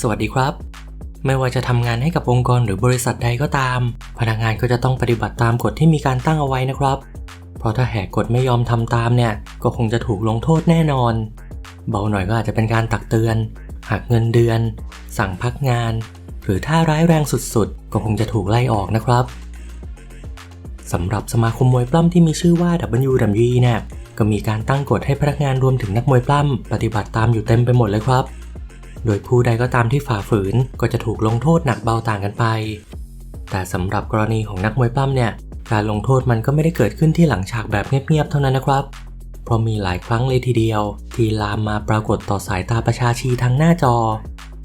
สวัสดีครับ ไม่ว่าจะทำงานให้กับองค์กรหรือบริษัทใดก็ตาม พนักงานก็จะต้องปฏิบัติตามกฎที่มีการตั้งเอาไว้นะครับ เพราะถ้าแหกกฎไม่ยอมทำตามเนี่ย ก็คงจะถูกลงโทษแน่นอน เบาหน่อยก็อาจจะเป็นการตักเตือนหักเงินเดือน สั่งพักงาน หรือถ้าร้ายแรงสุดๆ ก็คงจะถูกไล่ออกนะครับสำหรับสมาคมมวยปล้ำที่มีชื่อว่า WWE เนี่ยก็มีการตั้งกฎให้พนักงานรวมถึงนักมวยปล้ำปฏิบัติตามอยู่เต็มไปหมดเลยครับ โดยผู้ใดก็ตามที่ฝ่าฝืนก็จะถูกลงโทษหนักเบาต่างกันไป แต่สำหรับกรณีของนักมวยปล้ำเนี่ย การลงโทษมันก็ไม่ได้เกิดขึ้นที่หลังฉากแบบเงียบๆเท่านั้นนะครับ เพราะมีหลายครั้งเลยทีเดียว ที่ลามมาปรากฏต่อสายตาประชาชีทางหน้าจอ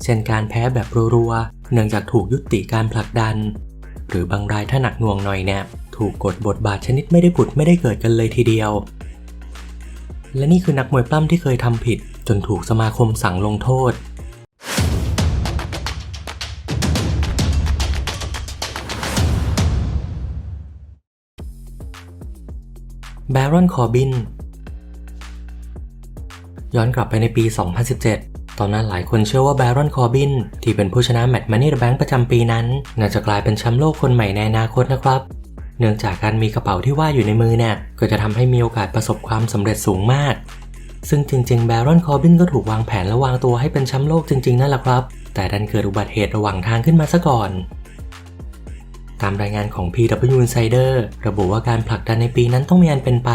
เช่นการแพ้แบบรัวๆเนื่องจากถูกยุติการผลักดัน หรือบางรายถ้าหนักหน่วงหน่อยเนี่ยถูกกดบทบาทชนิดไม่ได้ผุดไม่ได้เกิดกันเลยทีเดียว และนี่คือนักมวยปล้ำที่เคยทำผิดจนถูกสมาคมสั่งลงโทษ แบรอนคอร์บิน ย้อนกลับไปในปี 2017 ตอนนั้นหลายคนเชื่อว่าแบรอนคอร์บิน ที่เป็นผู้ชนะแมตช์มันนี่แบงค์ประจำปีนั้น น่าจะกลายเป็นแชมป์โลกคนใหม่ในอนาคตนะครับ เนื่องจากการมีกระเป๋าที่ว่าอยู่ในมือเนี่ย ก็จะทำให้มีโอกาสประสบความสำเร็จสูงมาก ซึ่งจริงๆแบรอนคอร์บินก็ถูกวางแผนและวางตัวให้เป็นแชมป์โลกจริงๆนั่นแหละครับ แต่ดันเกิดอุบัติเหตุระหว่างทางขึ้นมาซะก่อน ตามรายงานของ PW Insider ระบุว่าการผลักดันในปีนั้นต้องมีอันเป็นไป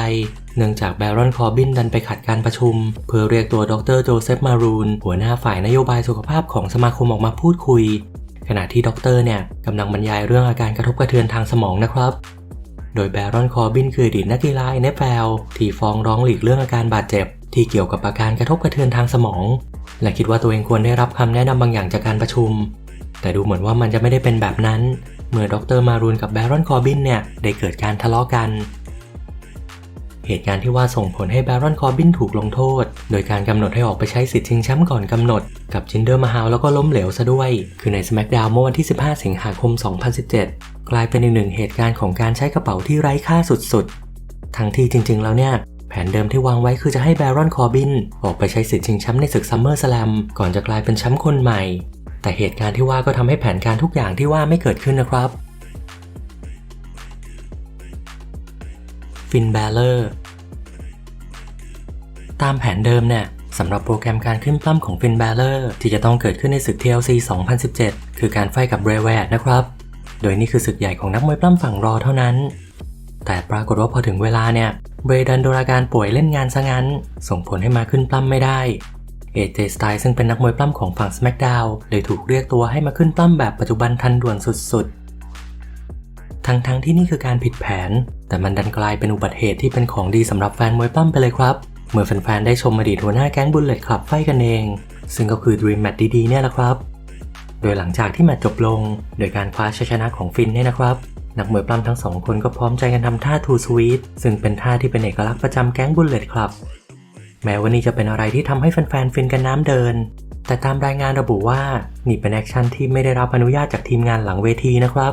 เนื่องจากแบรอนคอร์บินดันไปขัดการประชุม เพื่อเรียกตัวดรโจเซฟมารูนหัวหน้าฝ่ายนโยบายสุขภาพของสมาคมออกมาพูดคุย ขณะที่ดรเนี่ยกำลังบรรยายเรื่องอาการกระทบกระเทือนทางสมองนะครับ โดยแบรอนคอร์บินคืออดีตนักกีฬา NFL ที่ฟ้องร้องหลีกเรื่องอาการบาดเจ็บ ที่เกี่ยวกับอาการกระทบกระเทือนทางสมอง และคิดว่าตัวเองควรได้รับคำแนะนำบางอย่างจากการประชุม แต่ดูเหมือนว่ามันจะไม่ได้เป็นแบบนั้น เมื่อดรมารูนกับแบรอนคอร์บินเนี่ยได้เกิดการทะเลาะกัน เหตุการณ์ที่ว่าส่งผลให้แบรอนคอร์บินถูกลงโทษ โดยการกำหนดให้ออกไปใช้สิทธิ์ชิงแชมป์ก่อนกำหนด กับจินเดอร์มาฮาวแล้วก็ล้มเหลวซะด้วย คือใน SmackDown เมื่อวันที่ 15 สิงหาคม 2017 กลายเป็นอีกหนึ่งเหตุการณ์ของการใช้กระเป๋าที่ไร้ค่าสุดๆ ทั้งที่จริง ๆ แล้วเนี่ยแผนเดิมที่วางไว้คือจะให้แบรอนคอร์บินออกไปใช้สิทธิ์ชิงแชมป์ในศึกซัมเมอร์สแลมก่อนจะกลายเป็นแชมป์คนใหม่ แต่เหตุการณ์ที่ว่าก็ทำให้แผนการทุกอย่างที่ว่าไม่เกิดขึ้นนะครับ ฟินแบลเลอร์ ตามแผนเดิมเนี่ยสำหรับโปรแกรมการขึ้นปล้ำของฟินแบลเลอร์ที่จะต้องเกิดขึ้นในศึก TLC 2017 คือการไฟกับเรแวร์นะครับ โดยนี่คือศึกใหญ่ของนักมวยปล้ำฝั่งรอเท่านั้น แต่ปรากฏว่าพอถึงเวลาเนี่ย เบรดันโดนอาการป่วยเล่นงานซะงั้น ส่งผลให้มาขึ้นปล้ำไม่ได้ เอเจสไตล์ซึ่งเป็นนักมวยปล้ำของฝั่ง SmackDown เลยถูกเรียกตัวให้มาขึ้นปล้ำแบบปัจจุบันทันด่วนสุดๆ ทั้งๆทที่นี่คือการผิดแผน แต่มันดันกลายเป็นอุบัติเหตุที่เป็นของดีสำหรับแฟนมวยปล้ำไปเลยครับ เมื่อแฟนๆได้ชมอดีตหัวหน้าแก๊งบุลเลตคลับไฟกันเอง ซึ่งก็คือ Dream Match ดีๆเนี่ยแหละครับ โดยหลังจากที่แมตช์จบลง โดยการคว้าชัยชนะของฟินเนี่ยนะครับนักมวยปล้ำทั้งสองคนก็พร้อมใจกันทำท่าทูสวีทซึ่งเป็นท่าที่เป็นเอกลักษณ์ประจำแก๊งบุลเลตคลับ แม้ว่านี่จะเป็นอะไรที่ทำให้แฟนๆฟินกันน้ำเดิน แต่ตามรายงานระบุว่านี่เป็นแอคชั่นที่ไม่ได้รับอนุญาตจากทีมงานหลังเวทีนะครับ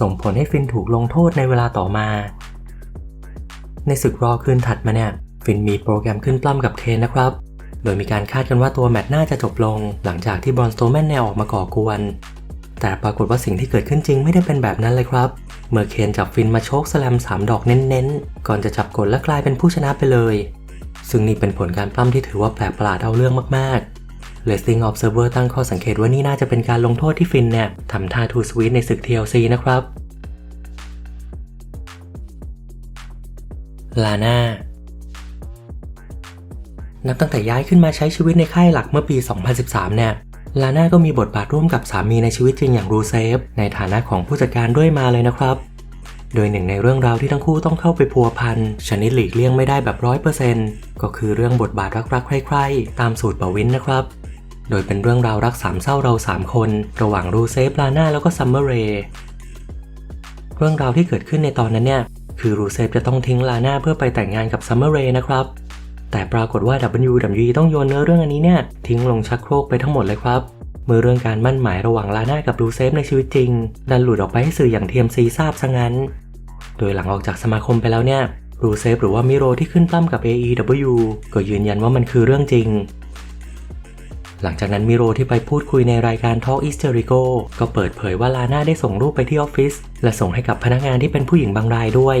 ส่งผลให้ฟินถูกลงโทษในเวลาต่อมา ในศึกรอคืนถัดมาเนี่ย ฟินมีโปรแกรมขึ้นปล้ำกับเคนนะครับ โดยมีการคาดกันว่าตัวแมตช์น่าจะจบลง หลังจากที่บรอนสโตแมนแนวออกมาก่อกวน แต่ปรากฏว่าสิ่งที่เกิดขึ้นจริงไม่ได้เป็นแบบนั้นเลยครับ เมื่อเคนจับฟินมาโชกสแลม3ดอกเน้นๆ ก่อนจะจับกดและกลายเป็นผู้ชนะไปเลย ซึ่งนี่เป็นผลการปล้ำที่ถือว่าแปลกประหลาดเอาเรื่องมากๆ Wrestling Observer ตั้งข้อสังเกตว่านี่น่าจะเป็นการลงโทษที่ฟินเนี่ยทำท่าทูสวีทในศึก TLC นะครับลาน่านับตั้งแต่ย้ายขึ้นมาใช้ชีวิตในค่ายหลักเมื่อปี 2013 เนี่ย ลาน่าก็มีบทบาทร่วมกับสามีในชีวิตจริงอย่างรูเซฟ ในฐานะของผู้จัดการด้วยมาเลยนะครับ โดยหนึ่งในเรื่องราวที่ทั้งคู่ต้องเข้าไปพัวพันชนิดหลีกเลี่ยงไม่ได้แบบร้อยเปอร์เซ็นต์ก็คือเรื่องบทบาทรักๆใคร่ๆ ตามสูตรปวินนะครับ โดยเป็นเรื่องราวรักสามเศร้าเราสามคน ระหว่างรูเซฟลาน่าแล้วก็ซัมเมอร์เรย์เรื่องราวที่เกิดขึ้นในตอนนั้นเนี่ยคือรูเซฟจะต้องทิ้งลาน่าเพื่อไปแต่งงานกับซัมเมอร์เรย์นะครับ แต่ปรากฏว่า WWE ต้องโยนเนื้อเรื่องอันนี้เนี่ยทิ้งลงชักโครกไปทั้งหมดเลยครับ เมื่อเรื่องการมั่นหมายระหว่างลาน่ากับรูเซฟในชีวิตจริง ดันหลุดออกไปให้สื่ออย่าง TMC ทราบซะงั้น โดยหลังออกจากสมาคมไปแล้วเนี่ยรูเซฟหรือว่ามิโรที่ขึ้นปล้ำกับ AEW ก็ยืนยันว่ามันคือเรื่องจริง หลังจากนั้นมิโรที่ไปพูดคุยในรายการ Talk is Jericho ก็เปิดเผยว่าลาน่าได้ส่งรูปไปที่ออฟฟิศและส่งให้กับพนักงานที่เป็นผู้หญิงบางรายด้วย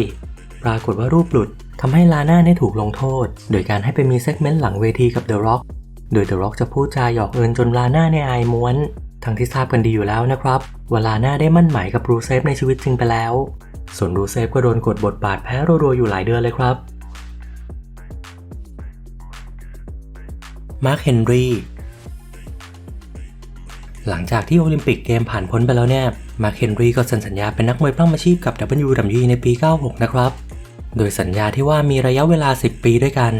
ปรากฏว่ารูปหลุดทำให้ลาน่าได้ถูกลงโทษ โดยการให้ไปมีเซกเมนต์หลังเวทีกับ The Rock โดย The Rock จะพูดจาหยอกเอินจนลาน่าในยอายม้วน ทั้งที่ทราบกันดีอยู่แล้วนะครับว่าลาน่าได้มั่นหมายกับรูเซฟในชีวิตจริงไปแล้ว ส่วนรูเซฟก็โดนกดบทบาทแพ้รัวๆอยู่หลายเดือนเลยครับ มาร์คเฮนรีหลังจากที่โอลิมปิกเกมผ่านพ้นไปแล้วเนี่ย มาร์คเฮนรีก็เซ็นสัญญาเป็นนักมวยปล้ำอาชีพกับ WWE ในปี 96 นะครับ โดยสัญญาที่ว่ามีระยะเวลา 10 ปีด้วยกัน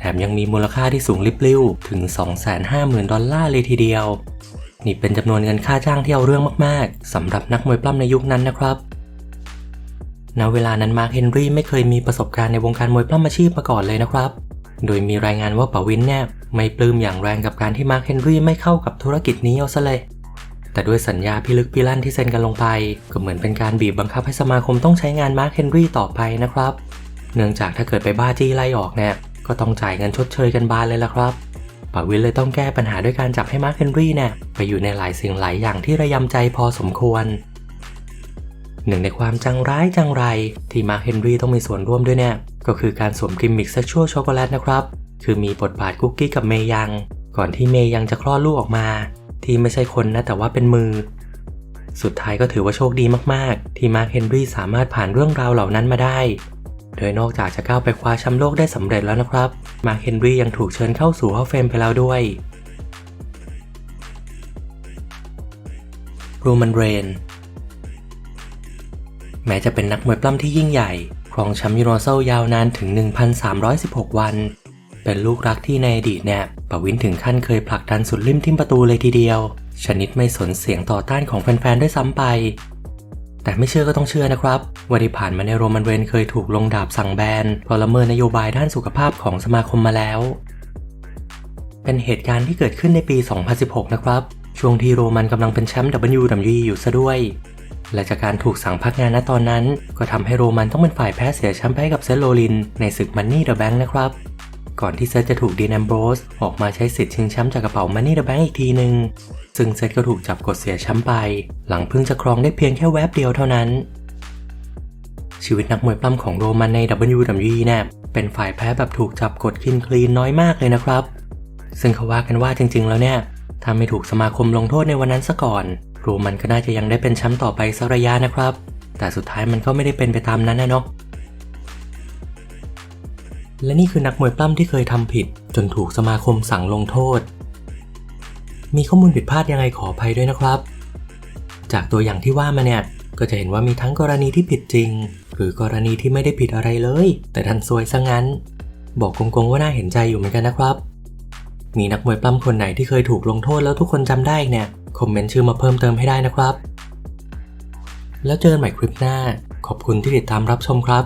แถมยังมีมูลค่าที่สูงลิบลิ่วถึง 250,000 ดอลลาร์เลยทีเดียว นี่เป็นจำนวนเงินค่าจ้างที่เอาเรื่องมากๆสำหรับนักมวยปล้ำในยุคนั้นนะครับณเวลานั้นมาร์คเฮนรี่ไม่เคยมีประสบการณ์ในวงการมวยปล้ำอาชีพมาก่อนเลยนะครับ โดยมีรายงานว่าปาวินเนี่ยไม่ปลื้มอย่างแรงกับการที่มาร์คเฮนรี่ไม่เข้ากับธุรกิจนี้เอาซะเลย แต่ด้วยสัญญาพิลึกพิลั่นที่เซ็นกันลงไป ก็เหมือนเป็นการบีบบังคับให้สมาคมต้องใช้งานมาร์คเฮนรี่ต่อไปนะครับ เนื่องจากถ้าเกิดไปบ้าจี้ไล่ออกเนี่ย ก็ต้องจ่ายเงินชดเชยกันบานเลยละครับปาวินเลยต้องแก้ปัญหาด้วยการจับให้มาร์คเฮนรีเนี่ยไปอยู่ในหลายสิ่งหลายอย่างที่ระยำใจพอสมควร หนึ่งในความจังร้ายจังไร ที่มาร์คเฮนรีต้องมีส่วนร่วมด้วยเนี่ย ก็คือการสวมกิมมิคเซ็กชวลช็อกโกแลตนะครับ คือมีบทบาทกุ๊กกี้กับเมยัง ก่อนที่เมยังจะคลอดลูกออกมา ที่ไม่ใช่คนนะแต่ว่าเป็นมือ สุดท้ายก็ถือว่าโชคดีมากๆ ที่มาร์คเฮนรีสามารถผ่านเรื่องราวเหล่านั้นมาได้ โดยนอกจากจะก้าวไปคว้าแชมป์โลกได้สำเร็จแล้วนะครับ มาร์คเฮนรียังถูกเชิญเข้าสู่ฮอลเฟมไปแล้วด้วยโรมันเรนแม้จะเป็นนักมวยปล้ำที่ยิ่งใหญ่ ครองแชมป์ยูโรเซลยาวนานถึง 1,316 วัน เป็นลูกรักที่ในอดีตเนี่ยปวินถึงขั้นเคยผลักดันสุดริมทิมประตูเลยทีเดียว ชนิดไม่สนเสียงต่อต้านของแฟนๆด้วยซ้ำไป แต่ไม่เชื่อก็ต้องเชื่อนะครับว่าที่ผ่านมาในโรมันเรนเคยถูกลงดาบสั่งแบนเพราะละเมิดนโยบายด้านสุขภาพของสมาคมมาแล้ว เป็นเหตุการณ์ที่เกิดขึ้นในปี 2016 นะครับ ช่วงที่โรมันกำลังเป็นแชมป์ WWE อยู่ซะด้วย และจากการถูกสั่งพักงานณตอนนั้น ก็ทำให้โรมันต้องเป็นฝ่ายแพ้เสียแชมป์ไปให้กับเซโรลิน ในศึกมันนี่เดอะแบงค์นะครับ ก่อนที่เซธจะถูกดีนแอมโบรสออกมาใช้สิทธิ์ชิงแชมป์จากกระเป๋ามันนี่เดอะแบงค์อีกทีหนึ่งซึ่งเซธก็ถูกจับกดเสียแชมป์ไป หลังเพิ่งจะครองได้เพียงแค่แวบเดียวเท่านั้น ชีวิตนักมวยปล้ำของโรมันใน WWE เนี่ยเป็นฝ่ายแพ้แบบถูกจับกดคลีนคลีนน้อยมากเลยนะครับ ซึ่งเขาว่ากันว่าจริง ๆ แล้วเนี่ยถ้าไม่ถูกสมาคมลงโทษในวันนั้นซะก่อน โรมันก็น่าจะยังได้เป็นแชมป์ต่อไปสักระยะนะครับ แต่สุดท้ายมันก็ไม่ได้เป็นไปตามนั้นนะเนาะ และนี่คือนักมวยปล้ำที่เคยทำผิด จนถูกสมาคมสั่งลงโทษ มีข้อมูลผิดพลาดยังไงขออภัยด้วยนะครับ จากตัวอย่างที่ว่ามาเนี่ย ก็จะเห็นว่ามีทั้งกรณีที่ผิดจริง หรือกรณีที่ไม่ได้ผิดอะไรเลย แต่ดันซวยซะงั้น บอกกงๆว่าน่าเห็นใจอยู่เหมือนกันนะครับ มีนักมวยปล้ำคนไหนที่เคยถูกลงโทษแล้วทุกคนจำได้เนี่ย คอมเมนต์ชื่อมาเพิ่มเติมให้ได้นะครับ แล้วเจอกันใหม่คลิปหน้า ขอบคุณที่ติดตามรับชมครับ